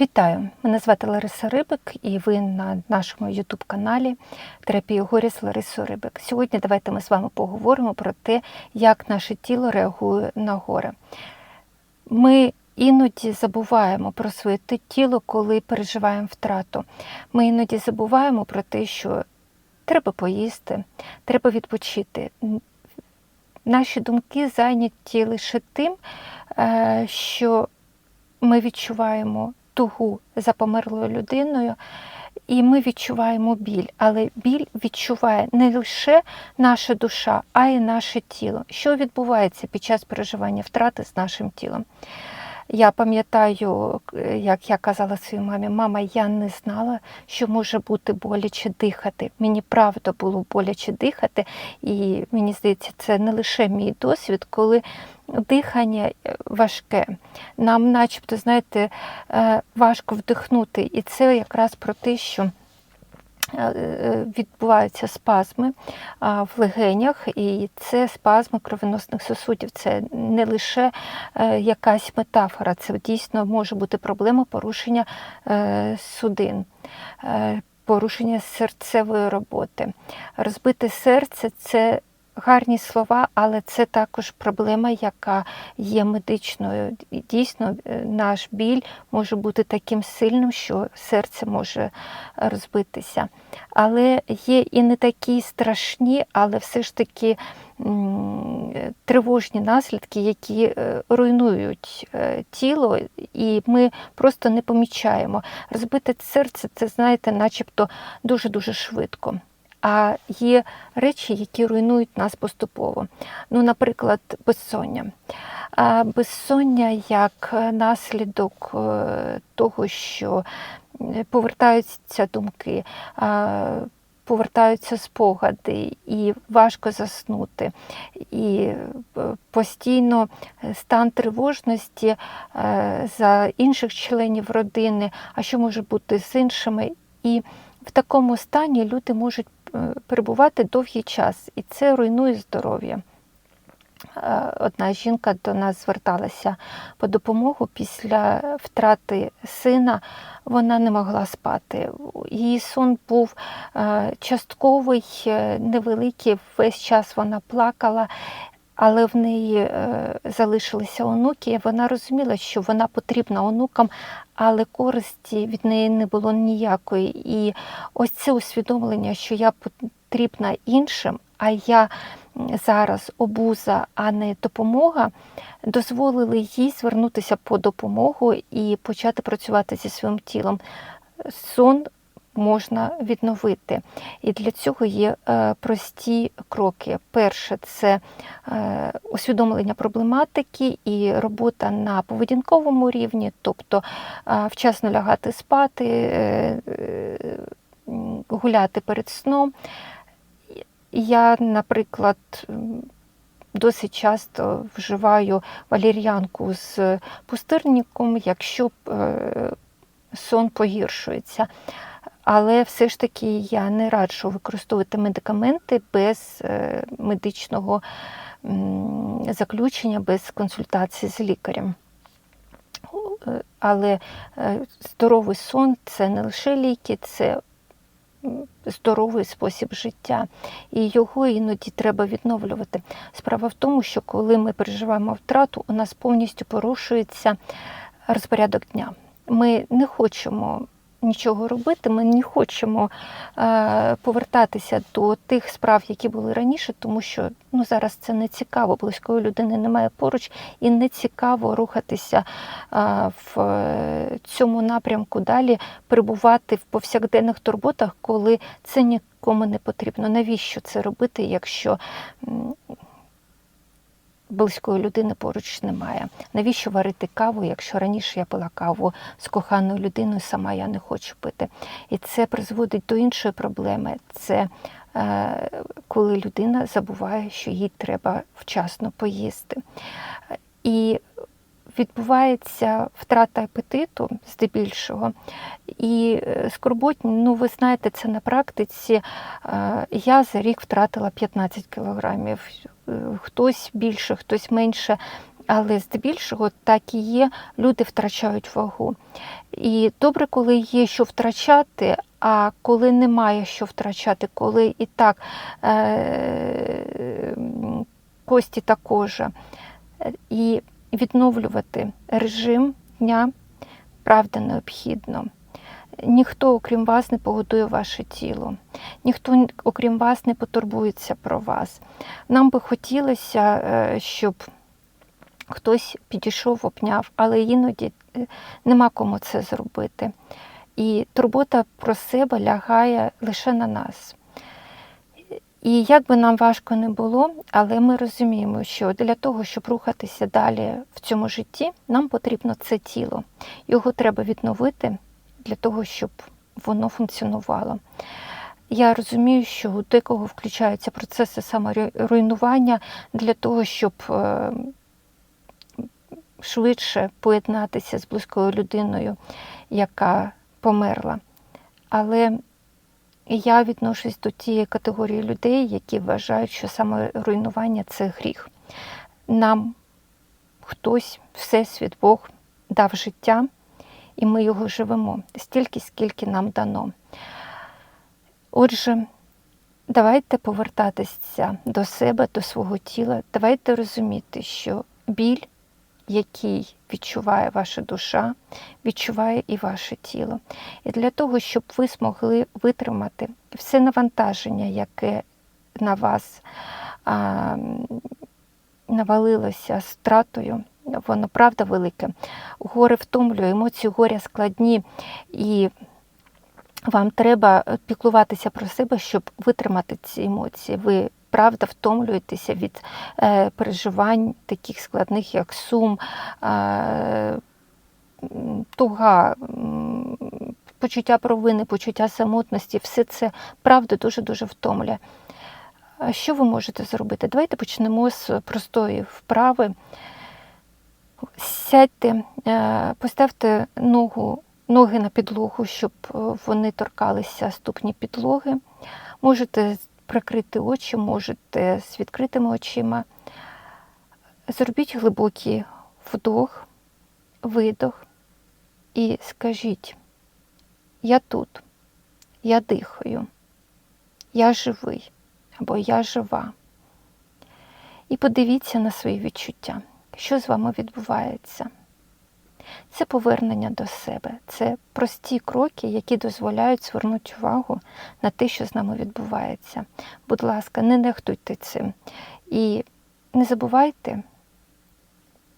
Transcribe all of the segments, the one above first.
Вітаю! Мене звати Лариса Рибик, і ви на нашому ютуб-каналі Терапія горя з Ларисою Рибик. Сьогодні давайте ми з вами поговоримо про те, як наше тіло реагує на горе. Ми іноді забуваємо про своє тіло, коли переживаємо втрату. Ми іноді забуваємо про те, що треба поїсти, треба відпочити. Наші думки зайняті лише тим, е, що ми відчуваємо тугу за померлою людиною, і ми відчуваємо біль. Але біль відчуває не лише наша душа, а й наше тіло. Що відбувається під час переживання втрати з нашим тілом? Я пам'ятаю, як я казала своїй мамі, мама, я не знала, що може бути боляче дихати. Мені правда було боляче дихати, і мені здається, це не лише мій досвід, коли дихання е, важке. Нам, начебто, знаєте, е, важко вдихнути. І це якраз про те, що відбуваються спазми в легенях, і це спазми кровоносних сосудів. Це не лише е, якась метафора, це дійсно може бути проблема порушення е, судин. е, Порушення серцевої роботи. Розбите серце це гарні слова, але це також проблема, яка є медичною. І Дійсно, е, наш біль може бути таким сильним, що серце може розбитися. Але є і не такі страшні, але все ж таки тривожні наслідки, які е, руйнують е, тіло, і ми просто не помічаємо. Розбите серце це, знаєте, начебто дуже-дуже швидко. А є речі, які руйнують нас поступово. Ну, наприклад, безсоння. Безсоння як наслідок е, того, що е, повертаються думки, повертаються спогади, і важко заснути. І е, постійно стан тривожності е, за інших членів родини, а що може бути з іншими. І в такому стані люди можуть е, перебувати довгий час, і це руйнує здоров'я. Е, Одна жінка до нас зверталася по допомогу після втрати сина. Вона не могла спати. Її сон був е, частковий, е, невеликий. Весь час вона плакала, але в неї е, залишилися онуки. Вона розуміла, що вона потрібна онукам, але користі від неї не було ніякої. І ось це усвідомлення, що я потрібна іншим, а я зараз обуза, а не допомога, дозволили їй звернутися по допомогу і почати працювати зі своїм тілом. Сон можна відновити. І для цього є е, прості кроки. Перше це е, усвідомлення проблематики і робота на поведінковому рівні, тобто е, вчасно лягати спати, гуляти перед сном. Я, наприклад, досить часто вживаю валір'янку з пустирником, якщо сон погіршується. Але все ж таки я не раджу використовувати медикаменти без е, медичного заключення, без консультації з лікарем. Е, Але е, здоровий сон це не лише ліки, це здоровий спосіб життя, і його іноді треба відновлювати. Справа в тому, що коли ми переживаємо втрату, у нас повністю порушується розпорядок дня. Ми не хочемо нічого робити, ми не хочемо е, повертатися до тих справ, які були раніше, тому що ну, зараз це не цікаво, близької людини немає поруч, і не цікаво рухатися е, в цьому напрямку далі, перебувати в повсякденних турботах, коли це нікому не потрібно. Навіщо це робити, якщо близької людини поруч немає. Навіщо варити каву, якщо раніше я пила каву з коханою людиною, сама я не хочу пити. І це призводить до іншої проблеми. Це е, коли людина забуває, що їй треба вчасно поїсти. І відбувається втрата апетиту здебільшого. І е, скорботні, ну ви знаєте, це на практиці. Е, Я за рік втратила 15 кілограмів. Хтось більше, хтось менше. але здебільшого так і є, люди втрачають вагу. І добре, коли є що втрачати, а коли немає що втрачати, коли і так е- кості та кожа, і відновлювати режим дня правда необхідно. Ніхто, окрім вас, не погодує ваше тіло, ніхто, окрім вас, не потурбується про вас. Нам би хотілося, е, щоб хтось підійшов, обняв, але іноді е, нема кому це зробити. І турбота про себе лягає лише на нас. І як би нам важко не було, але ми розуміємо, що для того, щоб рухатися далі в цьому житті, нам потрібно це тіло. Його треба відновити для того, щоб воно функціонувало. Я розумію, що у декого включаються процеси саморуйнування для того, щоб е, швидше поєднатися з близькою людиною, яка померла. Але я відношусь до тієї категорії людей, які вважають, що саморуйнування це гріх. Нам хтось, Всесвіт, Бог дав життя, і ми його живемо стільки, скільки нам дано. Отже, давайте повертатися до себе, до свого тіла, давайте розуміти, що біль, який відчуває ваша душа, відчуває і ваше тіло. І для того, щоб ви змогли витримати все навантаження, яке на вас а, навалилося стратою, воно правда велике. Горе втомлює, емоції горя складні, і вам треба піклуватися про себе, щоб витримати ці емоції. Ви правда втомлюєтеся від е, переживань таких складних, як сум, е, туга, почуття провини, почуття самотності. Все це правда дуже-дуже втомлює. Що ви можете зробити? Давайте почнемо з простої вправи. Сядьте, е, поставте ногу, ноги на підлогу, щоб е, вони торкалися ступні підлоги. Можете прикрити очі, можете з відкритими очима. Зробіть глибокий вдох, видох і скажіть: я тут, я дихаю, я живий або я жива. І подивіться на свої відчуття, що з вами відбувається. Це повернення до себе, це прості кроки, які дозволяють звернути увагу на те, що з нами відбувається. Будь ласка, не нехтуйте цим. І не забувайте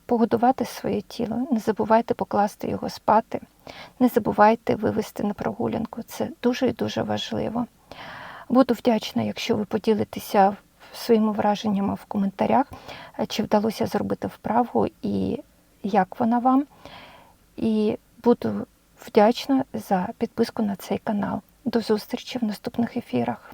погодувати своє тіло, не забувайте покласти його спати, не забувайте вивести на прогулянку. Це дуже і дуже важливо. Буду вдячна, якщо ви поділитеся своїми враженнями в коментарях, чи вдалося зробити вправу і як вона вам. І буду вдячна за підписку на цей канал. До зустрічі в наступних ефірах.